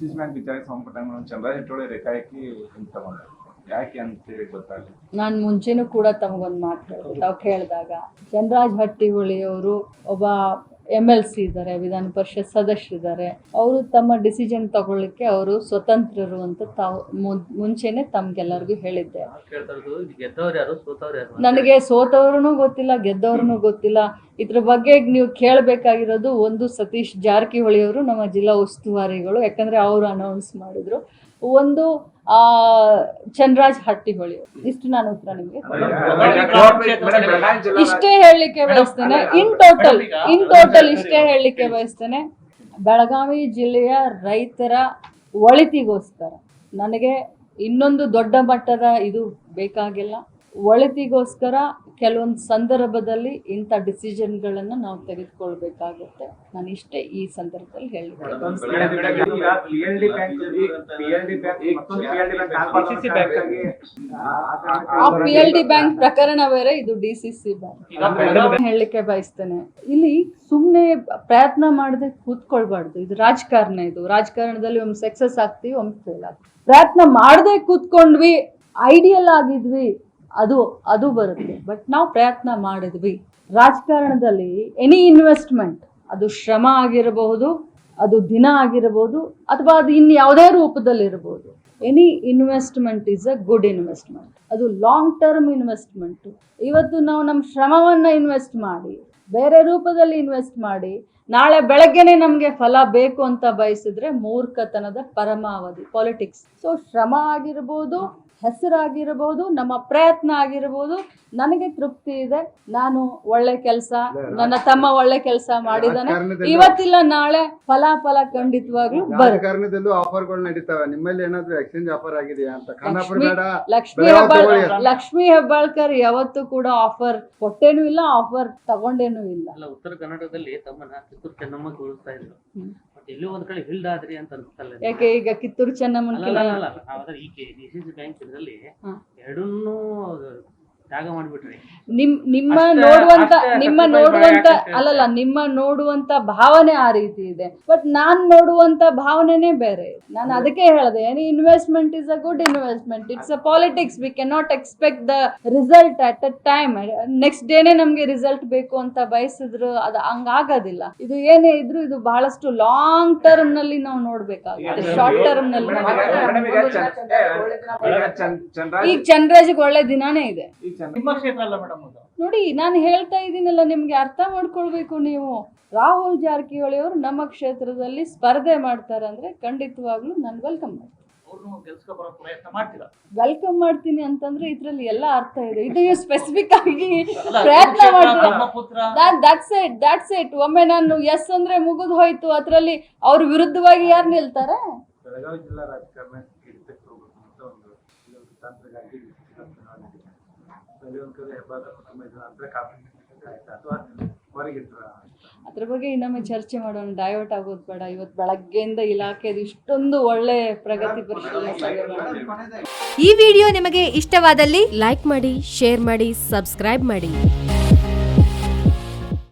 C C bank ವಿಚಾರಕ್ಕೆ ಸಂಬಂಧಪಟ್ಟಂಗೆ ಚಂದ್ರ ಹೆಟ್ಟೋಳಿ ರೇಖಾಯಕಿ ತಗೊಂಡ್ರೆ ಯಾಕೆ ಅಂತೇಳಿ ಗೊತ್ತಾಗಲಿ ನಾನು ಮುಂಚೆನೂ ಕೂಡ ತಮಗೊಂದು ಮಾತು ಹೇಳಿದೆ ತಾವು ಕೇಳಿದಾಗ ಚಂದ್ರಾಜ್ ಹಟ್ಟಿಹೊಳಿಯವರು ಒಬ್ಬ ಎಂ ಎಲ್ ಸಿ ಇದ್ದಾರೆ ವಿಧಾನ ಪರಿಷತ್ ಸದಸ್ಯರಿದ್ದಾರೆ ಅವರು ತಮ್ಮ ಡಿಸಿಷನ್ ತಗೊಳ್ಳಿಕ್ಕೆ ಅವರು ಸ್ವತಂತ್ರರು ಅಂತ ತಾವು ಮುಂಚೆನೆ ತಮ್ಗೆಲ್ಲರಿಗೂ ಹೇಳಿದ್ದೆ. ನನಗೆ ಸೋತವ್ರೂ ಗೊತ್ತಿಲ್ಲ ಗೆದ್ದವ್ರು ಗೊತ್ತಿಲ್ಲ. ಇದ್ರ ಬಗ್ಗೆ ನೀವು ಕೇಳಬೇಕಾಗಿರೋದು ಒಂದು ಸತೀಶ್ ಜಾರಕಿಹೊಳಿ ಅವರು ನಮ್ಮ ಜಿಲ್ಲಾ ಉಸ್ತುವಾರಿಗಳು, ಯಾಕಂದ್ರೆ ಅವರು ಅನೌನ್ಸ್ ಮಾಡಿದ್ರು. ಒಂದು, ಆ ಚನ್ರಾಜ್ ಹಟ್ಟಿಹೊಳಿ. ಇಷ್ಟು ನಾನು ಉತ್ತರ ನಿಮಗೆ ಇಷ್ಟೇ ಹೇಳಲಿಕ್ಕೆ ಬಯಸ್ತೇನೆ. ಇನ್ ಟೋಟಲ್ ಇನ್ ಟೋಟಲ್ ಇಷ್ಟೇ ಹೇಳಲಿಕ್ಕೆ ಬಯಸ್ತೇನೆ. ಬೆಳಗಾವಿ ಜಿಲ್ಲೆಯ ರೈತರ ಒಳಿತಿಗೋಸ್ಕರ ನನಗೆ ಇನ್ನೊಂದು ದೊಡ್ಡ ಮಟ್ಟದ ಇದು ಬೇಕಾಗಿಲ್ಲ. ಒಳಿತಿಗೋಸ್ಕರ ಕೆಲವೊಂದು ಸಂದರ್ಭದಲ್ಲಿ ಇಂಥ ಡಿಸಿಷನ್ಗಳನ್ನು ನಾವು ತೆಗೆದುಕೊಳ್ಬೇಕಾಗುತ್ತೆ. ನಾನು ಇಷ್ಟೇ ಈ ಸಂದರ್ಭದಲ್ಲಿ ಆ ಪಿ ಎಲ್ ಡಿ ಬ್ಯಾಂಕ್ ಪ್ರಕರಣ ಬೇರೆ, ಇದು ಡಿ ಸಿ ಸಿ ಬ್ಯಾಂಕ್. ಹೇಳಲಿಕ್ಕೆ ಬಯಸ್ತೇನೆ. ಇಲ್ಲಿ ಸುಮ್ಮನೆ ಪ್ರಯತ್ನ ಮಾಡದೆ ಕೂತ್ಕೊಳ್ಬಾರ್ದು. ಇದು ರಾಜಕಾರಣ ಇದು. ರಾಜಕಾರಣದಲ್ಲಿ ಒಮ್ಮೆ ಸಕ್ಸಸ್ ಆಗ್ತೀವಿ, ಒಮ್ಮೆ ಫೇಲ್ ಆಗ್ತೀವಿ. ಪ್ರಯತ್ನ ಮಾಡದೆ ಕೂತ್ಕೊಂಡ್ವಿ ಐಡಿಯಲ್ ಆಗಿದ್ವಿ. ಅದು ಅದು ಬರುತ್ತೆ. ಬಟ್ ನಾವು ಪ್ರಯತ್ನ ಮಾಡಿದ್ವಿ. ರಾಜಕಾರಣದಲ್ಲಿ ಎನಿ ಇನ್ವೆಸ್ಟ್ಮೆಂಟ್ ಅದು ಶ್ರಮ ಆಗಿರಬಹುದು, ಅದು ದಿನ ಆಗಿರಬಹುದು, ಅಥವಾ ಅದು ಇನ್ನು ಯಾವುದೇ ರೂಪದಲ್ಲಿರಬಹುದು. Any investment is a good investment ಅದು ಲಾಂಗ್ ಟರ್ಮ್ ಇನ್ವೆಸ್ಟ್ಮೆಂಟ್ ಇವತ್ತು ನಾವು ನಮ್ಮ ಶ್ರಮವನ್ನು ಇನ್ವೆಸ್ಟ್ ಮಾಡಿ, ಬೇರೆ ರೂಪದಲ್ಲಿ ಇನ್ವೆಸ್ಟ್ ಮಾಡಿ, ನಾಳೆ ಬೆಳಗ್ಗೆನೆ ನಮಗೆ ಫಲ ಬೇಕು ಅಂತ ಬಯಸಿದ್ರೆ ಮೂರ್ಖತನದ ಪರಮಾವಧಿ ಪಾಲಿಟಿಕ್ಸ್ ಸೊ ಶ್ರಮ ಆಗಿರ್ಬೋದು ಹೆಸರಾಗಿರ್ಬೋದು ನಮ್ಮ ಪ್ರಯತ್ನ ಆಗಿರ್ಬೋದು ನನಗೆ ತೃಪ್ತಿ ಇದೆ. ನಾನು ಒಳ್ಳೆ ಕೆಲಸ ನನ್ನ ತಮ್ಮ ಒಳ್ಳೆ ಕೆಲಸ ಮಾಡಿದಾನೆ ಇವತ್ತಿಲ್ಲ ನಾಳೆ ಫಲಾಫಲ ಖಂಡಿತವಾಗ್ಲೂ ಆಫರ್ ಆಫರ್ಗಳು ನಡೀತಾವೆ. ನಿಮ್ಮಲ್ಲಿ ಏನಾದ್ರು ಎಕ್ಸ್ಚೇಂಜ್ ಆಫರ್ ಆಗಿದೆಯಾ ಅಂತ? ಲಕ್ಷ್ಮಿ- ಬೇಡ ಲಕ್ಷ್ಮಿ ಬೇರೆ ಹೆಬ್ಬಾಳ್ ಲಕ್ಷ್ಮಿ ಹೆಬ್ಬಾಳ್ಕರ್ ಯಾವತ್ತೂ ಕೂಡ ಆಫರ್ ಕೊಟ್ಟೇನೂ ಇಲ್ಲ ಆಫರ್ ತಗೊಂಡೇನೂ ಇಲ್ಲ. ಅಲ್ಲ ಉತ್ತರ ಕರ್ನಾಟಕದಲ್ಲಿ ತಮ್ಮನ್ನ ಕಿತ್ತೂರು ಚೆನ್ನಮ್ಮ ಕೂರಿಸ್ತಾ ಇದ್ರು. ಎಲ್ಲೋ ಒಂದ್ ಕಡೆ ಹಿಲ್ಡ್ ಆದ್ರಿ ಅಂತ ಅನ್ಸ್ತಲ್ಲ ಯಾಕೆ ಈಗ ಕಿತ್ತೂರು ಚೆನ್ನಮ್ಮನ ಡಿಸಿಸಿ ಬ್ಯಾಂಕ್ ಇದರಲ್ಲಿ ಎರಡನ್ನೂ ತ್ಯಾಗ ಮಾಡಿಬಿಟ್ರಿ. ನಿಮ್ ನಿಮ್ಮ ನೋಡುವಂತ ನಿಮ್ಮ ನೋಡುವಂತ ಅಲ್ಲಲ್ಲ ನಿಮ್ಮ ನೋಡುವಂತ ಭಾವನೆ ಆ ರೀತಿ ಇದೆ. ಬಟ್ ನಾನ್ ನೋಡುವಂತ ಭಾವನೆನೇ ಬೇರೆ. ನಾನು ಅದಕ್ಕೆ ಹೇಳಿದೆ any investment is a good investment it's a politics we can not expect the result at a time next ಡೇನೆ ನಮ್ಗೆ ರಿಸಲ್ಟ್ ಬೇಕು ಅಂತ ಬಯಸಿದ್ರು ಅದು ಹಂಗಾಗೋದಿಲ್ಲ. ಇದು ಏನೇ ಇದ್ರು ಇದು ಬಹಳಷ್ಟು ಲಾಂಗ್ ಟರ್ಮ್ನಲ್ಲಿ ನಾವು ನೋಡ್ಬೇಕಾಗುತ್ತೆ. ಶಾರ್ಟ್ ಟರ್ಮ್ನಲ್ಲಿ ಈಗ ಚಂದ್ರಾಜಿಗೆ ಒಳ್ಳೆ ದಿನಾನೇ ಇದೆ. ನಿಮ್ಮ ಕ್ಷೇತ್ರ ಅಲ್ಲ ಮೇಡಮ್ ಅದು. ನೋಡಿ ನಾನು ಹೇಳ್ತಾ ಇದ್ದೀನಲ್ಲ ನಿಮ್ಗೆ ಅರ್ಥ ಮಾಡ್ಕೊಳ್ಬೇಕು ನೀವು. ರಾಹುಲ್ ಜಾರಕಿಹೊಳಿ ಅವರು ನಮ್ಮ ಕ್ಷೇತ್ರದಲ್ಲಿ ಸ್ಪರ್ಧೆ ಮಾಡ್ತಾರೆ ಅಂದ್ರೆ ಖಂಡಿತವಾಗ್ಲೂ ನಾನು ವೆಲ್ಕಮ್ ಮಾಡ್ತೀನಿ. ಅವ್ರನ್ನು ಗೆಲ್ಸ್ಕೊ ಬರೋ ಪ್ರಯತ್ನ ಮಾಡ್ತೀರಾ? ವೆಲ್ಕಮ್ ಮಾಡ್ತೀನಿ ಅಂತಂದ್ರೆ ಇದ್ರಲ್ಲಿ ಎಲ್ಲ ಅರ್ಥ ಇದೆ. ಇದು ಸ್ಪೆಸಿಫಿಕ್ ಆಗಿ ಪ್ರಯತ್ನ ಮಾಡ್ತಾರೆ? ದಟ್ಸ್ ಇಟ್ ದಟ್ಸ್ ಇಟ್ ಒಮ್ಮೆ ನಾನು ಎಸ್ ಅಂದ್ರೆ ಮುಗಿದು ಹೋಯ್ತು. ಅದ್ರಲ್ಲಿ ಅವ್ರ ವಿರುದ್ಧವಾಗಿ ಯಾರು ನಿಲ್ತಾರೆ? ಬೆಳಗಾವಿ ಜಿಲ್ಲಾ ರಾಜಕಾರಣ ಹಿಡಿತಕ್ಕೆ ಹೋಗ್ಬೇಕು ಅಂತ ಒಂದು ಇದೊಂದು ತಂತ್ರಗಾಗಿ ಒಂದು ಕಡೆ ಹೆಬ್ಬಾದ ಕುಟುಂಬ ಇದನ್ನ ಅಂದ್ರೆ ಕಾಪಾಡ್ಬೇಕಾಯ್ತಾ ಅಥವಾ ಹೊರಗಿಟ್ರ ಅದ್ರ ಬಗ್ಗೆ ಇನ್ನೊಮ್ಮೆ ಚರ್ಚೆ ಮಾಡೋಣ. ಡೈವರ್ಟ್ ಆಗೋದು ಬೇಡ. ಇವತ್ತು ಬೆಳಗ್ಗೆಯಿಂದ ಇಲಾಖೆದು ಇಷ್ಟೊಂದು ಒಳ್ಳೆ ಪ್ರಗತಿ ಪರಿಶೀಲನೆ ಈ ವಿಡಿಯೋ ನಿಮಗೆ ಇಷ್ಟವಾದಲ್ಲಿ ಲೈಕ್ ಮಾಡಿ ಶೇರ್ ಮಾಡಿ ಸಬ್ಸ್ಕ್ರೈಬ್ ಮಾಡಿ.